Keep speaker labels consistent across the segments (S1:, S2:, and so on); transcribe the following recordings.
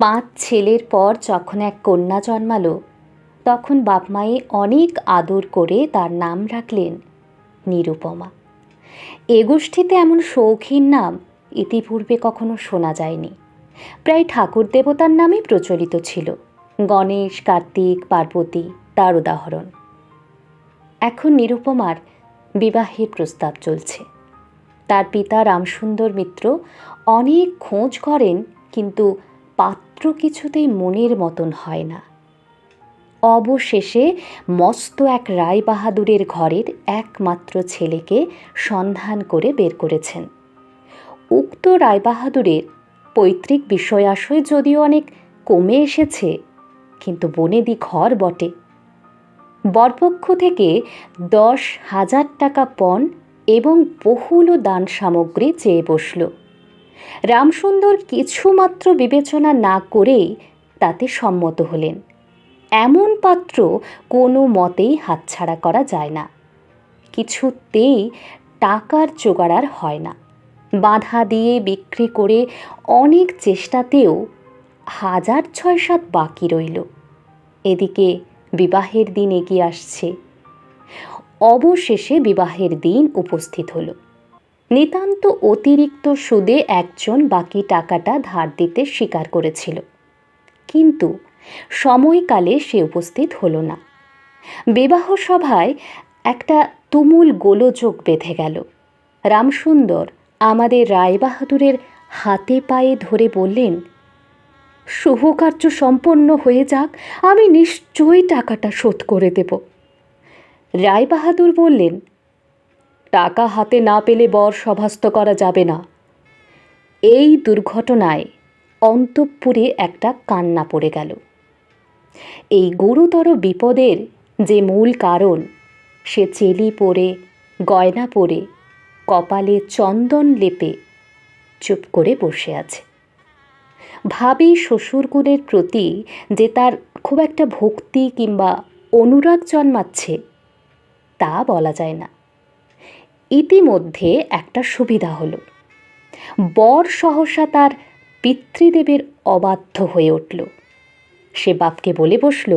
S1: পাঁচ ছেলের পর যখন এক কন্যা জন্মালো, তখন বাপমায়ে অনেক আদর করে তার নাম রাখলেন নিরুপমা। এ গোষ্ঠীতে এমন শৌখিন নাম ইতিপূর্বে কখনো শোনা যায়নি। প্রায় ঠাকুর দেবতার নামই প্রচলিত ছিল, গণেশ, কার্তিক, পার্বতী, তার উদাহরণ। এখন নিরুপমার বিবাহের প্রস্তাব চলছে। তার পিতা রামসুন্দর মিত্র অনেক খোঁজ করেন, কিন্তু পাত্র কিছুতেই মনের মতন হয় না। অবশেষে মস্ত এক রায় বাহাদুরের ঘরের একমাত্র ছেলেকে সন্ধান করে বের করেছেন। উক্ত রায়বাহাদুরের পৈতৃক বিষয়াশয় যদিও অনেক কমে এসেছে, কিন্তু বনেদি ঘর বটে। বরপক্ষ থেকে দশ হাজার টাকা পণ এবং বহুল দান সামগ্রী চেয়ে বসল। রামসুন্দর কিছুমাত্র বিবেচনা না করেই তাতে সম্মত হলেন। এমন পাত্র কোনো মতেই হাতছাড়া করা যায় না। কিছুতেই টাকার জোগাড় আর হয় না। বাধা দিয়ে বিক্রি করে অনেক চেষ্টাতেও হাজার ছয় সাত বাকি রইল। এদিকে বিবাহের দিন এগিয়ে আসছে। অবশেষে বিবাহের দিন উপস্থিত হলো। নিতান্ত অতিরিক্ত সুদে একজন বাকি টাকাটা ধার দিতে স্বীকার করেছিল। কিন্তু সময়কালে সে উপস্থিত হলো না। বিবাহ সভায় একটা তুমুল গোলযোগ বেঁধে গেল। রামসুন্দর আমাদের রায়বাহাদুরের হাতে পায়ে ধরে বললেন, শুভকার্য সম্পন্ন হয়ে যাক, আমি নিশ্চয়ই টাকাটা শোধ করে দেব। রায়বাহাদুর বললেন টাকা হাতে না পেলে বর সভাস্থ করা যাবে না। এই দুর্ঘটনায় অন্তঃপুরে একটা কান্না পড়ে গেল। এই গুরুতর বিপদের যে মূল কারণ, সে চেলি পরে গয়না পরে কপালে চন্দন লেপে চুপ করে বসে আছে। ভাবি শ্বশুরকুলের প্রতি যে তার খুব একটা ভক্তি কিংবা অনুরাগ জন্মাচ্ছে, তা বলা যায় না। ইতিমধ্যে একটা সুবিধা হলো। বর সহসা তার পিতৃদেবের অবাধ্য হয়ে উঠল। সে বাপকে বলে বসল,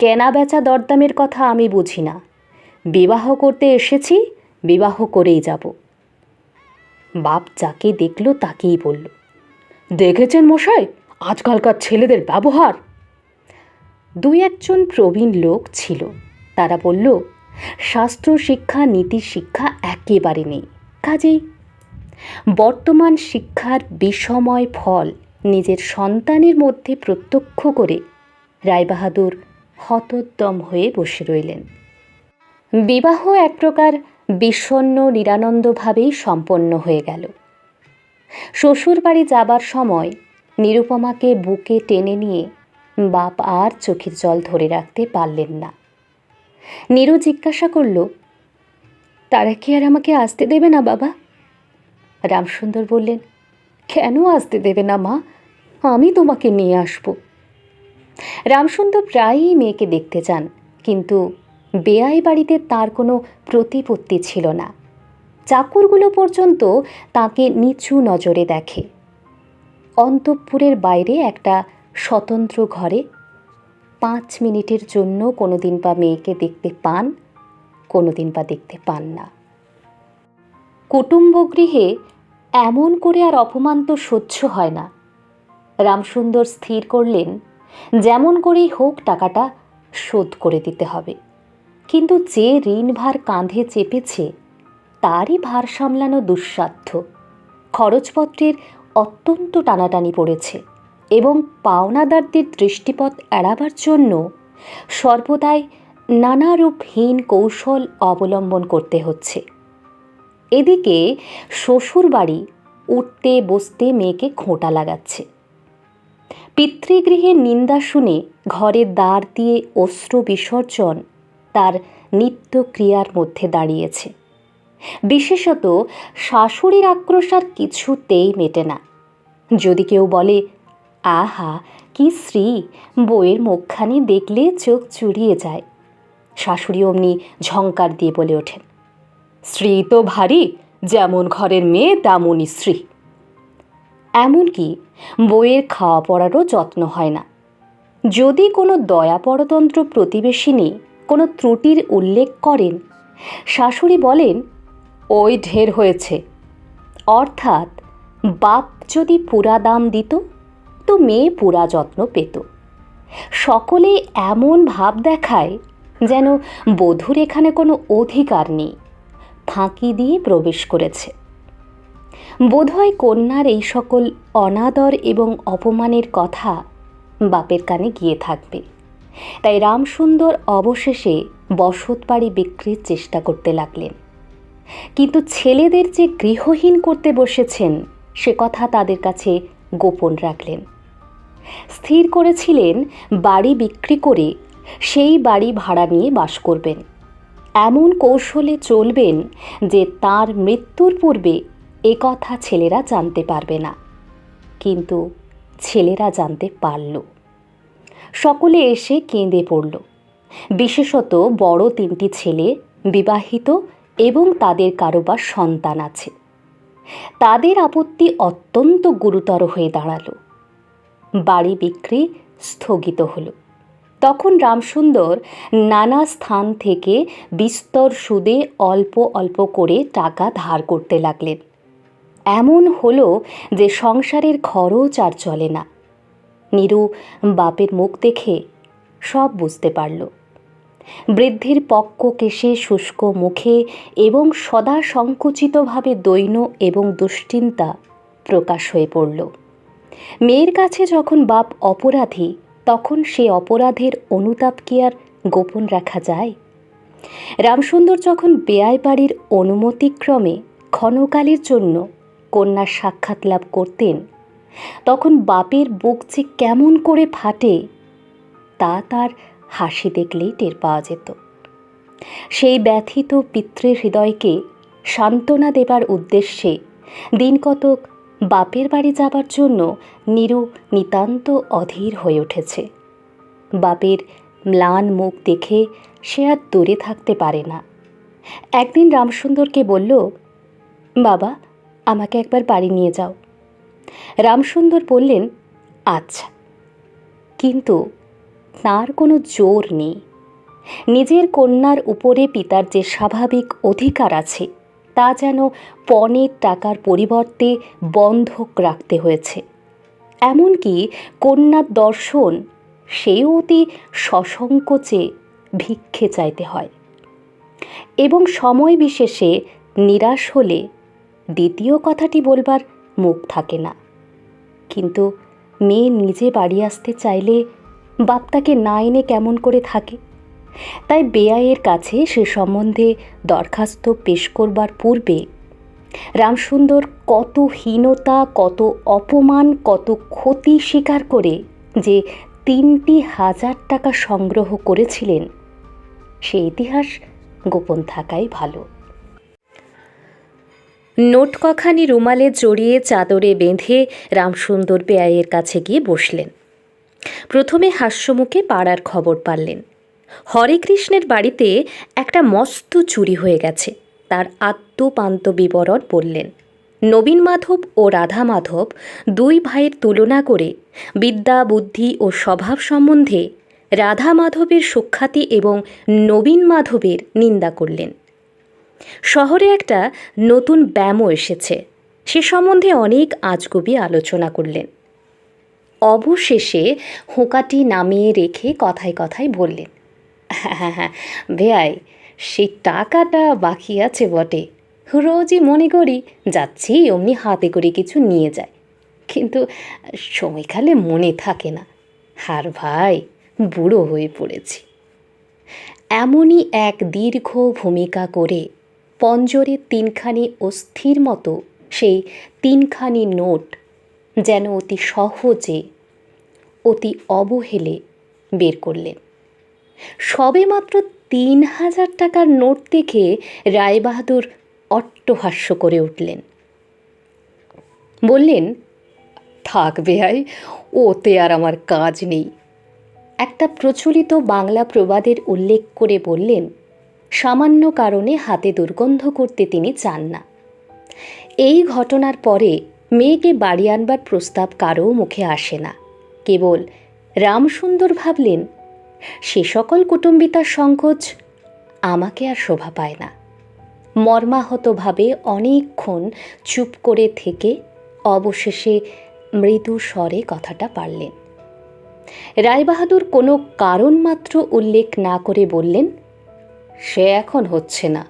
S1: কেনা বেচা দরদামের কথা আমি বুঝি না। বিবাহ করতে এসেছি, বিবাহ করেই যাব। বাপ যাকে দেখল তাকেই বলল, দেখেছেন মশাই, আজকালকার ছেলেদের ব্যবহার? দুই একজন প্রবীণ লোক ছিল। তারা বলল শাস্ত্র শিক্ষা, নীতি শিক্ষা একেবারে নেই। কাজেই বর্তমান শিক্ষার বিষময় ফল নিজের সন্তানের মধ্যে প্রত্যক্ষ করে রায়বাহাদুর হতোদ্যম হয়ে বসে রইলেন। বিবাহ এক প্রকার বিষণ্ন নিরানন্দভাবেই সম্পন্ন হয়ে গেল। শ্বশুরবাড়ি যাবার সময় নিরুপমাকে বুকে টেনে নিয়ে বাপ আর চোখের জল ধরে রাখতে পারলেন না। নীরু জিজ্ঞাসা করল, তারা কি আর আমাকে আসতে দেবে না বাবা? রামসুন্দর বললেন, কেন আসতে দেবে না মা? আমি তোমাকে নিয়ে আসব। রামসুন্দর প্রায়ই মেয়েকে দেখতে চান, কিন্তু বেআই বাড়িতে তার কোনো প্রতিপত্তি ছিল না। চাকরগুলো পর্যন্ত তাকে নিচু নজরে দেখে। অন্তঃপুরের বাইরে একটা স্বতন্ত্র ঘরে পাঁচ মিনিটের জন্য কোনো দিন বা মেয়েকে দেখতে পান কোনো দিন বা দেখতে পান না। কুটুম্বগৃহে এমন করে আর অপমান তো সহ্য হয় না। রামসুন্দর স্থির করলেন, যেমন করেই হোক টাকাটা শোধ করে দিতে হবে। কিন্তু যে ঋণভার কাঁধে চেপেছে, তারই ভার সামলানো দুঃসাধ্য। খরচপত্রের অত্যন্ত টানাটানি পড়েছে। এবং পাওনাদারদের দৃষ্টিপথ এড়াবার জন্য সর্বদাই নানারূপহীন কৌশল অবলম্বন করতে হচ্ছে। এদিকে শ্বশুরবাড়ি উঠতে বসতে মেয়েকে খোঁটা লাগাচ্ছে। পিতৃগৃহের নিন্দা শুনে ঘরের দ্বার দিয়ে অস্ত্র বিসর্জন তার নিত্যক্রিয়ার মধ্যে দাঁড়িয়েছে। বিশেষত শাশুড়ির আক্রোশ আর কিছুতেই মেটে না। যদি কেউ বলে আহা, কি শ্রী বইয়ের মুখখানি দেখলে চোখ চুড়িয়ে যায়। শাশুড়ি অমনি ঝঙ্কার দিয়ে বলে ওঠেন স্ত্রী তো ভারী, যেমন ঘরের মেয়ে তেমনই স্ত্রী। এমনকি বইয়ের খাওয়া পড়ারও যত্ন হয় না। যদি কোনো দয়া দয়াপরতন্ত্র প্রতিবেশিনী কোনো ত্রুটির উল্লেখ করেন, শাশুড়ি বলেন, ওই ঢের হয়েছে। অর্থাৎ বাপ যদি পুরা দাম দিত তো মেয়ে পুরা যত্ন পেত। সকলে এমন ভাব দেখায় যেন বধূর এখানে কোনো অধিকার নেই, ফাঁকি দিয়ে প্রবেশ করেছে। বোধহয় কন্যার এই সকল অনাদর এবং অপমানের কথা বাপের কানে গিয়ে থাকবে। তাই রামসুন্দর অবশেষে বসত বাড়ি বিক্রির চেষ্টা করতে লাগলেন। কিন্তু ছেলেদের যে গৃহহীন করতে বসেছেন, সে কথা তাদের কাছে গোপন রাখলেন। স্থির করেছিলেন বাড়ি বিক্রি করে সেই বাড়ি ভাড়া নিয়ে বাস করবেন। এমন কৌশলে চলবেন যে তার মৃত্যুর পূর্বে এ কথা ছেলেরা জানতে পারবে না। কিন্তু ছেলেরা জানতে পারল। সকলে এসে কেঁদে পড়ল। বিশেষত বড় তিনটি ছেলে, বিবাহিত এবং তাদের কারোবার সন্তান আছে। তাদের আপত্তি অত্যন্ত গুরুতর হয়ে দাঁড়াল। বাড়ি বিক্রি স্থগিত হলো। তখন রামসুন্দর নানা স্থান থেকে বিস্তর সুদে অল্প অল্প করে টাকা ধার করতে লাগলেন। এমন হলো যে সংসারের খরচ আর চলে না। নিরু বাপের মুখ দেখে সব বুঝতে পারল। বৃদ্ধির পক্ক কেশে শুষ্ক মুখে এবং সদা সংকুচিতভাবে দৈন্য এবং দুশ্চিন্তা প্রকাশ হয়ে পড়ল। মেয়ের কাছে যখন বাপ অপরাধী, তখন সে অপরাধের অনুতাপ কি আর গোপন রাখা যায়? রামসুন্দর যখন বেয়াই বাড়ির অনুমতিক্রমে ক্ষণকালের জন্য কন্যার সাক্ষাৎ লাভ করতেন, তখন বাপের বুক যে কেমন করে ফাটে, তা তার হাসি দেখলেই টের পাওয়া যেত। সেই ব্যথিত পিতৃ হৃদয়কে সান্ত্বনা দেবার উদ্দেশ্যে দিন কতক বাপের বাড়ি যাবার জন্য নিরু নিতান্ত অধীর হয়ে উঠেছে। বাপের ম্লান মুখ দেখে সে আর দূরে থাকতে পারে না। একদিন রামসুন্দরকে বলল, বাবা, আমাকে একবার বাড়ি নিয়ে যাও। রামসুন্দর বললেন আচ্ছা। কিন্তু তার কোনো জোর নেই। নিজের কন্যার উপরে পিতার যে স্বাভাবিক অধিকার আছে তা যেন পণের টাকার পরিবর্তে বন্ধক রাখতে হয়েছে। এমনকি কন্যার দর্শন, সেও অতি সসংকোচে ভিক্ষে চাইতে হয়। এবং সময় বিশেষে নিরাশ হলে দ্বিতীয় কথাটি বলবার মুখ থাকে না। কিন্তু মেয়ে নিজে বাড়ি আসতে চাইলে বাপ তাকে না এনে কেমন করে থাকে? তাই বেআইয়ের কাছে সে সম্বন্ধে দরখাস্ত পেশ করবার পূর্বে রামসুন্দর কত হীনতা, কত অপমান, কত ক্ষতি স্বীকার করে যে তিনটি হাজার টাকা সংগ্রহ করেছিলেন। সে ইতিহাস গোপন থাকাই ভালো। নোট কখানি রুমালে জড়িয়ে চাদরে বেঁধে রামসুন্দর বেআইয়ের কাছে গিয়ে বসলেন। প্রথমে হাস্যমুখে পাড়ার খবর পারলেন। হরে কৃষ্ণের বাড়িতে একটা মস্ত চুরি হয়ে গেছে, তার আত্মপান্ত বিবরণ বললেন। নবীন মাধব ও রাধা মাধব দুই ভাইয়ের তুলনা করে বিদ্যা, বুদ্ধি ও স্বভাব সম্বন্ধে রাধা মাধবের সুখ্যাতি এবং নবীন মাধবের নিন্দা করলেন। শহরে একটা নতুন ব্যায়ামও এসেছে, সে সম্বন্ধে অনেক আজগুবি আলোচনা করলেন। অবশেষে হোঁকাটি নামিয়ে রেখে কথায় কথায় বললেন বেয়াই, সেই টাকাটা বাকি আছে বটে। রোজই মনে করি যাচ্ছি, অমনি হাতে করে কিছু নিয়ে যায় কিন্তু সময়কালে মনে থাকে না। হার ভাই, বুড়ো হয়ে পড়েছি। এমনই এক দীর্ঘ ভূমিকা করে পঞ্জরে তিনখানি অস্থির মতো সেই তিনখানি নোট যেন অতি সহজে, অতি অবহেলে বের করলেন। সবে মাত্র তিন হাজার টাকার নোট দেখে রায়বাহাদুর অট্টহাস্য করে উঠলেন। বললেন, থাক বেহাই ওতে আর আমার কাজ নেই। একটা প্রচলিত বাংলা প্রবাদের উল্লেখ করে বললেন, সামান্য কারণে হাতে দুর্গন্ধ করতে তিনি চান না। এই ঘটনার পরে মেয়েকে বাড়ি আনবার প্রস্তাব কারও মুখে আসে না। কেবল রামসুন্দর ভাবলেন সে সকল কুটুম্বিতার সংকোচ আমাকে আর শোভা পায় না। মর্মাহতভাবে অনেকক্ষণ চুপ করে থেকে অবশেষে মৃদু স্বরে কথাটা পারলেন। রায়বাহাদুর কোনো কারণ মাত্র উল্লেখ না করে বললেন, সে এখন হচ্ছে না।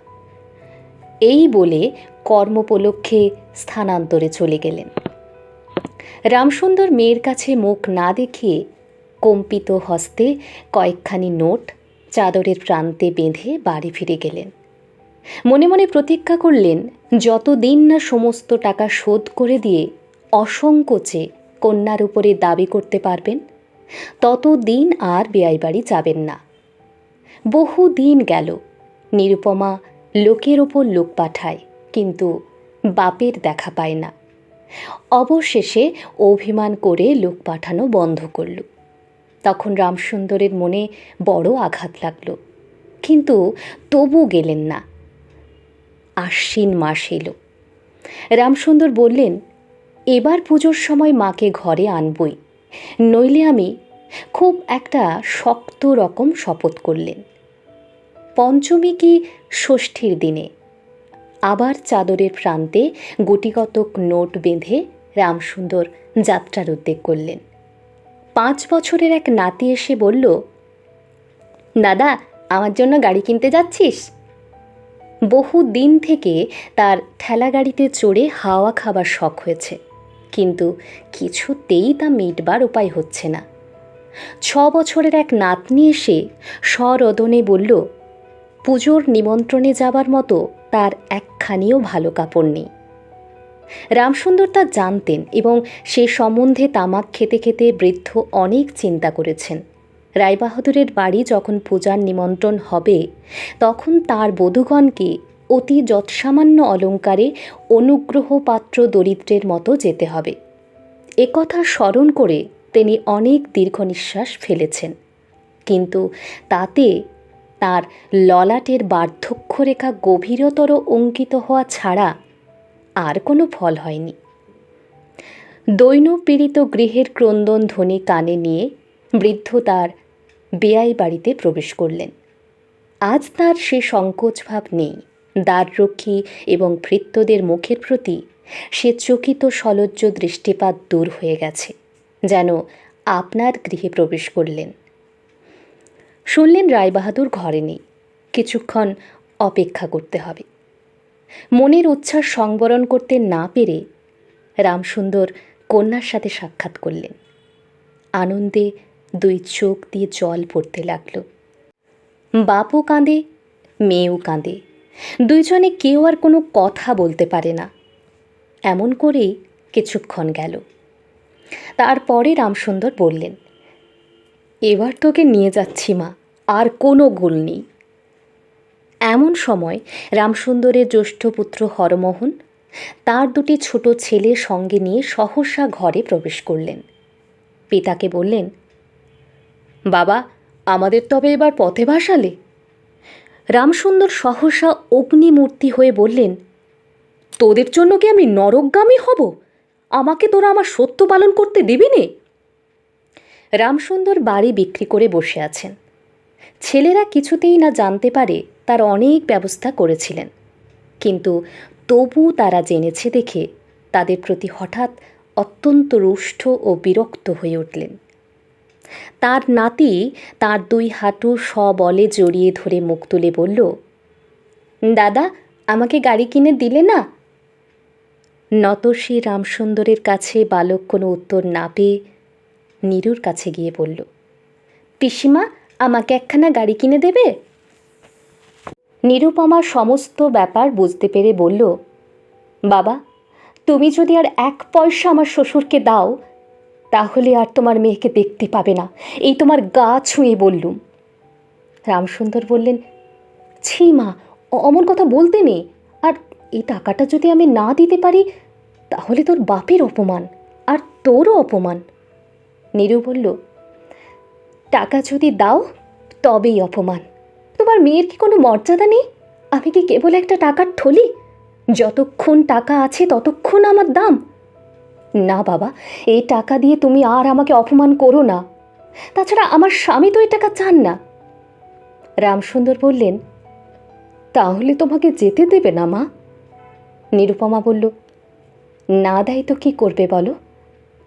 S1: এই বলে কর্মোপলক্ষে স্থানান্তরে চলে গেলেন। রামসুন্দর মেয়ের কাছে মুখ না দেখিয়ে কম্পিত হস্তে কয়েকখানি নোট চাদরের প্রান্তে বেঁধে বাড়ি ফিরে গেলেন। মনে মনে প্রতিজ্ঞা করলেন, যতদিন না সমস্ত টাকা শোধ করে দিয়ে অসংকোচে কন্যার উপরে দাবি করতে পারবেন, ততদিন আর বেয়াই বাড়ি যাবেন না। বহু দিন গেল, নিরুপমা লোকের ওপর লোক পাঠায়, কিন্তু বাপের দেখা পায় না। অবশেষে অভিমান করে লোক পাঠানো বন্ধ করল। তখন রামসুন্দরের মনে বড় আঘাত লাগল। কিন্তু তবু গেলেন না। আশ্বিন মাস এলো। রামসুন্দর বললেন, এবার পুজোর সময় মাকে ঘরে আনবই। নইলে আমি খুব একটা শক্ত রকম শপথ করলেন। পঞ্চমী কি ষষ্ঠীর দিনে? আবার চাদরের প্রান্তে গুটিকতক নোট বেঁধে রামসুন্দর যাত্রার উদ্যোগ করলেন। পাঁচ বছরের এক নাতি এসে বলল, দাদা, আমার জন্য গাড়ি কিনতে যাচ্ছিস? বহু দিন থেকে তার ঠেলা গাড়িতে চড়ে হাওয়া খাবার শখ হয়েছে, কিন্তু কিছুতেই তা মিটবার উপায় হচ্ছে না। ছ বছরের এক নাতনি এসে সরদনে বলল, পুজোর নিমন্ত্রণে যাবার মতো তার একখানিও ভালো কাপড় নেই। রামসুন্দর তা জানতেন এবং সে সম্বন্ধে তামাক খেতে খেতে বৃদ্ধ অনেক চিন্তা করেছেন। রায়বাহাদুরের বাড়ি যখন পূজার নিমন্ত্রণ হবে, তখন তার বধূগণকে অতি যৎসামান্য অলঙ্কারে অনুগ্রহ পাত্র দরিদ্রের মতো যেতে হবে। একথা স্মরণ করে তিনি অনেক দীর্ঘ নিঃশ্বাস ফেলেছেন। কিন্তু তাতে তার ললাটের বার্ধক্যরেখা গভীরতর অঙ্কিত হওয়া ছাড়া আর কোনো ফল হয়নি। দৈন পীড়িত গৃহের ক্রন্দন ধ্বনি কানে নিয়ে বৃদ্ধ তার বেয়াই বাড়িতে প্রবেশ করলেন। আজ তার সে সংকোচভাব নেই। দ্বাররক্ষী এবং ভৃত্যদের মুখের প্রতি সে চকিত সলজ্জ দৃষ্টিপাত দূর হয়ে গেছে, যেন আপনার গৃহে প্রবেশ করলেন। শুনলেন রায়বাহাদুর ঘরে নেই। কিছুক্ষণ অপেক্ষা করতে হবে। মনের উচ্ছ্বাস সংবরণ করতে না পেরে রামসুন্দর কন্যার সাথে সাক্ষাৎ করলেন। আনন্দে দুই চোখ দিয়ে জল পড়তে লাগল। বাপও কাঁদে, মেয়েও কাঁদে। দুইজনে কেউ আর কোনো কথা বলতে পারে না। এমন করেই কিছুক্ষণ গেল। তারপরে রামসুন্দর বললেন, এবার তোকে নিয়ে যাচ্ছি মা, আর কোনো গোল নেই। এমন সময় রামসুন্দরের জ্যৈষ্ঠ পুত্র হরমোহন তার দুটি ছোট ছেলে সঙ্গে নিয়ে সহসা ঘরে প্রবেশ করলেন। পিতাকে বললেন, বাবা, আমাদের তবে এবার পথে ভাসালে? রামসুন্দর সহসা অগ্নিমূর্তি হয়ে বললেন, তোদের জন্য কি আমি নরকগামী হব? আমাকে তোরা আমার সত্য পালন করতে দিবি নে? রামসুন্দর বাড়ি বিক্রি করে বসে আছেন। ছেলেরা কিছুতেই না জানতে পারে তার অনেক ব্যবস্থা করেছিলেন। কিন্তু তবু তারা জেনেছে দেখে তাদের প্রতি হঠাৎ অত্যন্ত রুষ্ট ও বিরক্ত হয়ে উঠলেন। তার নাতি তার দুই হাঁটু সবলে জড়িয়ে ধরে মুখ তুলে বলল, দাদা, আমাকে গাড়ি কিনে দিলে না? নতশী রামসুন্দরের কাছে বালক কোনো উত্তর না পেয়ে নীরুর কাছে গিয়ে বলল, পিসিমা আমাকে একখানা গাড়ি কিনে দেবে? নিরুপমা সমস্ত ব্যাপার বুঝতে পেরে বলল, বাবা, তুমি যদি আর এক পয়সা আমার শ্বশুরকে দাও, তাহলে আর তোমার মেয়েকে দেখতে পাবে না। এই তোমার গা ছুঁয়ে বললুম। রামসুন্দর বললেন, ছি মা অমন কথা বলতে নেই। আর এই টাকাটা যদি আমি না দিতে পারি, তাহলে তোর বাপের অপমান, আর তোরও অপমান। নীরু বলল টাকা যদি দাও, তবেই অপমান। তোমার মেয়ের কি কোনো মর্যাদা নেই? আমি কি কেবল একটা টাকার ঠলি যতক্ষণ টাকা আছে, ততক্ষণ আমার দাম। না বাবা, এই টাকা দিয়ে তুমি আর আমাকে অপমান করো না। তাছাড়া আমার স্বামী তো এই টাকা চান না। রামসুন্দর বললেন, তাহলে তোমাকে যেতে দেবে না মা? নিরুপমা বলল, না দেয় তো কী করবে বলো?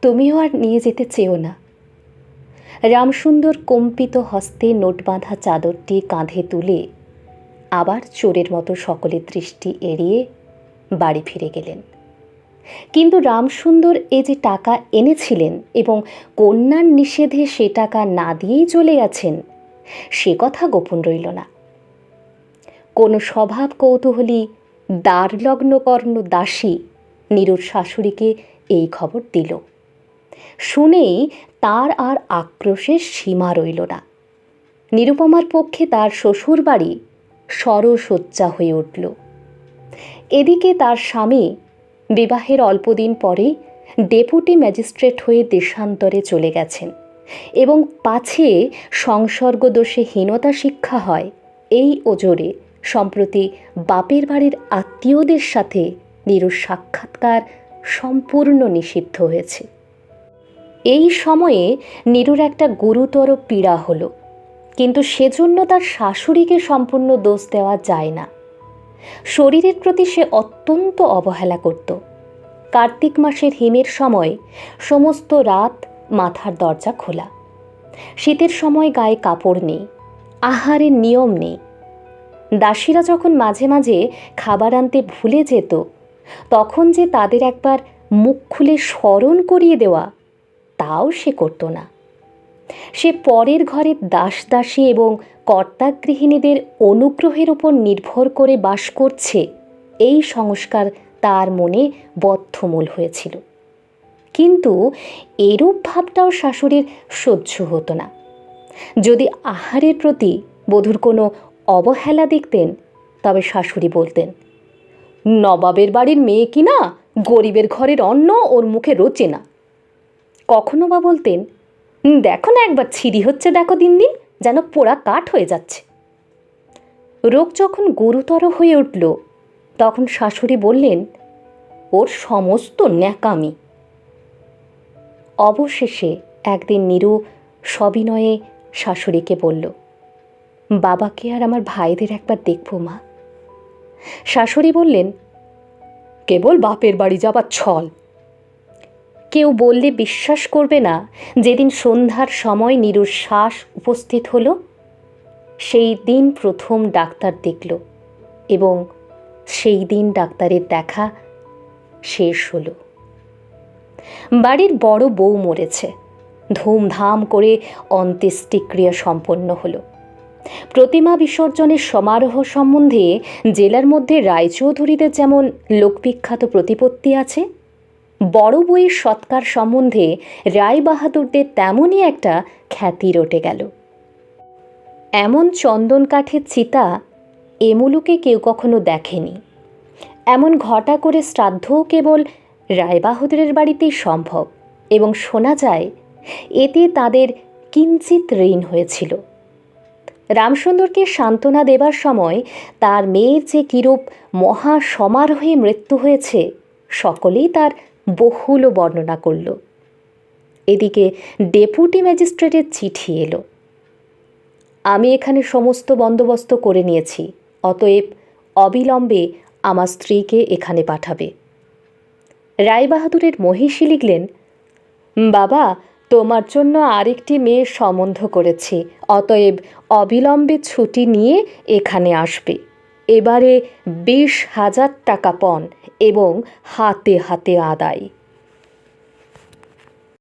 S1: তুমিও আর নিয়ে যেতে চেও না। রামসুন্দর কম্পিত হস্তে নোট বাঁধা চাদরটি কাঁধে তুলে আবার চোরের মতো সকলের দৃষ্টি এড়িয়ে বাড়ি ফিরে গেলেন। কিন্তু রামসুন্দর এ যে টাকা এনেছিলেন এবং কন্যার নিষেধে সে টাকা না দিয়েই চলে গেছেন, সে কথা গোপন রইল না। কোনো স্বভাব কৌতূহলী দ্বারলগ্ন কর্ণ দাসী নিরুর শাশুড়িকে এই খবর দিল। শুনেই তার আর আক্রোশের সীমা রইল না। নিরুপমার পক্ষে তার শ্বশুর বাড়ি সরসজ্জা হয়ে উঠল। এদিকে তার স্বামী বিবাহের অল্পদিন পরেই ডেপুটি ম্যাজিস্ট্রেট হয়ে দেশান্তরে চলে গেছেন এবং পাছে সংসর্গদোষে হীনতা শিক্ষা হয় এই ওজোরে সম্প্রতি বাপের বাড়ির আত্মীয়দের সাথে নিরুর সাক্ষাৎকার সম্পূর্ণ নিষিদ্ধ হয়েছে। এই সময়ে নিরুর একটা গুরুতর পীড়া হলো। কিন্তু সেজন্য তার শাশুড়িকে সম্পূর্ণ দোষ দেওয়া যায় না। শরীরের প্রতি সে অত্যন্ত অবহেলা করত। কার্তিক মাসের হিমের সময় সমস্ত রাত মাথার দরজা খোলা। শীতের সময় গায়ে কাপড় নেই আহারের নিয়ম নেই। দাসীরা যখন মাঝে মাঝে খাবার আনতে ভুলে যেত, তখন যে তাদের একবার মুখ খুলে স্মরণ করিয়ে দেওয়া তাও সে করত না। সে পরের ঘরের দাস দাসী এবং কর্তাগৃহিণীদের অনুগ্রহের উপর নির্ভর করে বাস করছে, এই সংস্কার তার মনে বদ্ধমূল হয়েছিল। কিন্তু এরূপ ভাবটাও শাশুড়ির সহ্য হতো না। যদি আহারের প্রতি বধূর কোনো অবহেলা দেখতেন, তবে শাশুড়ি বলতেন, নবাবের বাড়ির মেয়ে কি না? গরিবের ঘরের অন্ন ওর মুখে রোচে না। কখনো বা বলতেন দেখো না একবার ছিঁড়ি হচ্ছে দেখো দিন দিন, যেন পোড়া কাঠ হয়ে যাচ্ছে। রোগ যখন গুরুতর হয়ে উঠল, তখন শাশুড়ি বললেন, ওর সমস্ত ন্যাকামি। অবশেষে একদিন নিরু সবিনয়ে শাশুড়িকে বলল, বাবাকে আর আমার ভাইদের একবার দেখব মা। শাশুড়ি বললেন, কেবল বাপের বাড়ি যাবার ছল। কেউ বললে বিশ্বাস করবে না, যেদিন সন্ধ্যার সময় নিরুর শ্বাস উপস্থিত হলো, সেই দিন প্রথম ডাক্তার দেখল এবং সেই দিন ডাক্তারের দেখা শেষ হলো। বাড়ির বড় বউ মরেছে, ধুমধাম করে অন্ত্যেষ্টিক্রিয়া সম্পন্ন হলো। প্রতিমা বিসর্জনের সমারোহ সম্বন্ধে জেলার মধ্যে রায়চৌধুরীদের যেমন লোকবিখ্যাত প্রতিপত্তি আছে বড় বইয়ের সৎকার সম্বন্ধে রায় বাহাদুরদের তেমনই একটা খ্যাতি রটে গেল। এমন চন্দন কাঠের চিতা এমুলুকে কেউ কখনো দেখেনি। এমন ঘটা করে শ্রাদ্ধও কেবল রায়বাহাদুরের বাড়িতেই সম্ভব এবং শোনা যায়, এতে তাদের কিঞ্চিত ঋণ হয়েছিল। রামসুন্দরকে সান্ত্বনা দেবার সময় তার মেয়ের যে কিরূপ মহা সমারোহে মৃত্যু হয়েছে, সকলেই তার বহুল বর্ণনা করল। এদিকে ডেপুটি ম্যাজিস্ট্রেটের চিঠি এলো। আমি এখানে সমস্ত বন্দোবস্ত করে নিয়েছি, অতএব অবিলম্বে আমার স্ত্রীকে এখানে পাঠাবে। রায়বাহাদুরের মহিষী লিখলেন, বাবা, তোমার জন্য আরেকটি মেয়ের সম্বন্ধ করেছি, অতএব অবিলম্বে ছুটি নিয়ে এখানে আসবে। এবারে বিশ হাজার টাকা পণ এবং হাতে হাতে আদায়।